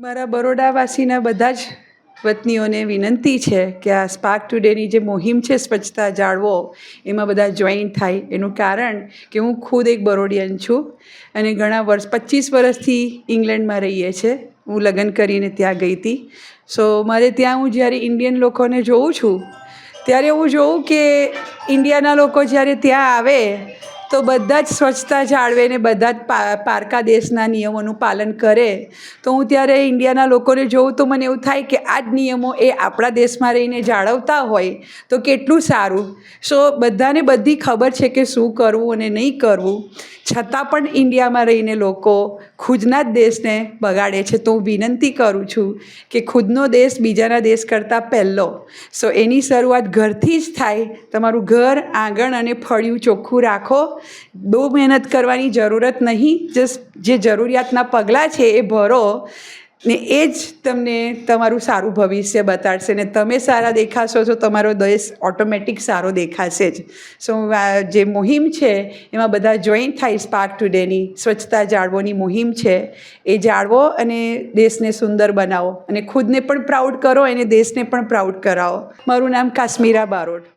મારા બરોડાવાસીના બધા જ વતનીઓને વિનંતી છે કે આ સ્પાર્ક ટુડેની જે મુહિમ છે સ્વચ્છતા જાળવો, એમાં બધા જોઈન થાય. એનું કારણ કે હું ખુદ એક બરોડિયન છું અને ઘણા વર્ષ, પચીસ વર્ષથી ઇંગ્લેન્ડમાં રહીએ છે. હું લગ્ન કરીને ત્યાં ગઈ હતી. સો મારે ત્યાં હું જ્યારે ઇન્ડિયન લોકોને જોઉં છું, ત્યારે હું જોઉં કે ઇન્ડિયાના લોકો જ્યારે ત્યાં આવે તો બધા જ સ્વચ્છતા જાળવે ને બધા જ પારકા દેશના નિયમોનું પાલન કરે. તો હું ત્યારે ઇન્ડિયાના લોકોને જોઉં તો મને એવું થાય કે આ જ નિયમો એ આપણા દેશમાં રહીને જાળવતા હોય તો કેટલું સારું. સો બધાને બધી ખબર છે કે શું કરવું અને નહીં કરવું. છતાં પણ ઇન્ડિયામાં રહીને લોકો ખુદના જ દેશને બગાડે છે, તો હું વિનંતી કરું છું કે ખુદનો દેશ બીજાના દેશ કરતાં પહેલો. સો એની શરૂઆત ઘરથી જ થાય. તમારું ઘર આંગણ અને ફળિયું ચોખ્ખું રાખો. બહુ મહેનત કરવાની જરૂરત નહીં. જસ્ટ જે જરૂરિયાતના પગલાં છે એ ભરો. ને એ જ તમને તમારું સારું ભવિષ્ય બતાડશે ને તમે સારા દેખાશો તો તમારો દેશ ઓટોમેટિક સારો દેખાશે જ. સો જે મુહિમ છે, એમાં બધા જોઈન્ટ થાય સ્પાર્ક ટુડેની સ્વચ્છતા જાળવોની મુહિમ છે. એ જાળવો અને દેશને સુંદર બનાવો અને ખુદને પણ પ્રાઉડ કરો અને દેશને પણ પ્રાઉડ કરાવો. મારું નામ કાશ્મીરા બારોટ.